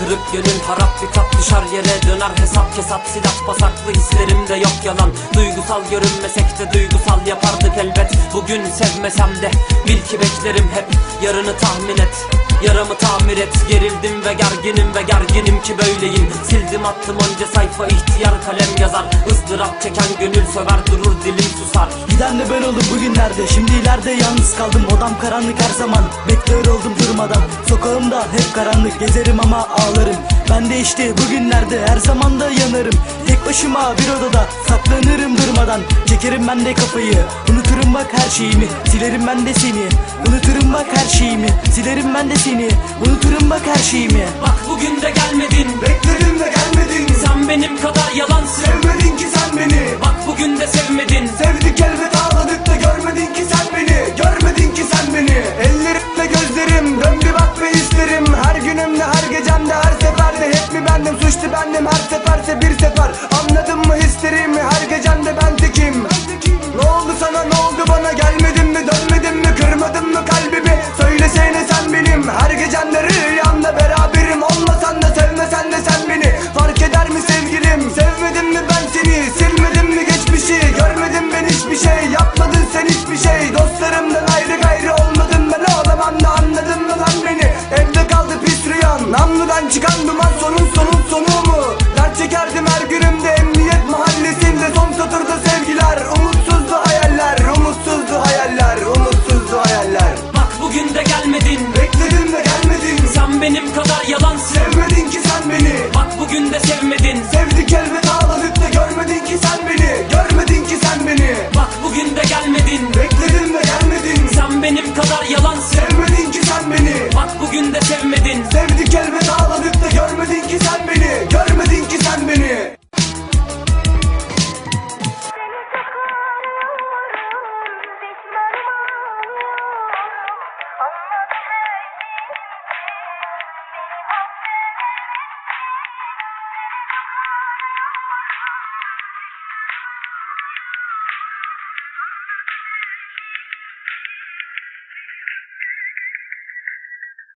Kırık gönül harap bir kat düşer yere döner Hesap kesap silah basaklı hislerimde yok yalan. Duygusal görünmesek de duygusal yapardık Bugün sevmesem de bil ki beklerim hep. Yarını tahmin et Yaramı tamir et. Gerildim ve gerginim ve gerginim ki böyleyim. Sildim attım onca sayfa ihtiyar kalem yazar. Izdırap çeken gönül söver durur dilim susar. Giden de ben oldum bugünlerde. Şimdi ileride yalnız kaldım. Odam karanlık her zaman. Bekliyor oldum durmadan. Sokağımda hep karanlık. Gezerim ama ağlarım. Ben de işte bugünlerde Her zaman da yanarım. Tek başıma bir odada Saklanırım durmadan Çekerim ben de kafayı. Unuturum bak her şeyimi Silerim ben de seni. Unuturum bak her şeyimi Silerim ben de seni. Unuturum bak her şeyimi. Bak bugün de gelmedin. Bekledim de gelmedin. Sen benim kadar yalansın. Sevmedin ki sen beni. Bak bugün de sevmedin. Sevdik elbet ağladık da görmedin ki sen beni. Görmedin ki sen beni. Ellerimle gözlerim dön bir bak ve isterim Her günümde her gecemde her seferde Hep mi bendim? Suçlu bendim her seferse bir oldu bana gelmedin mi dönmedin mi kırmadın mı kalbimi? Söylesene sen benim her gecemde rüyamda beraberim. Olmasan da sevmesen de sen beni. Fark eder mi sevgilim? Sevmedin mi ben seni? Silmedin mi geçmişi? Görmedim ben hiçbir şey. Yapmadın sen hiçbir şey. Dostlarımdan ayrı gayrı olmadım ben Ağlamam da anladın mı lan beni? Evde kaldı pis rüyan. Namludan çıkan duman sevmedin ki sen beni. Bak bugün de gelmedin. Bekledin ve gelmedin. Sen benim kadar yalan Sevmedin ki sen beni. Bak bugün de sevmedin. Sevdik elveda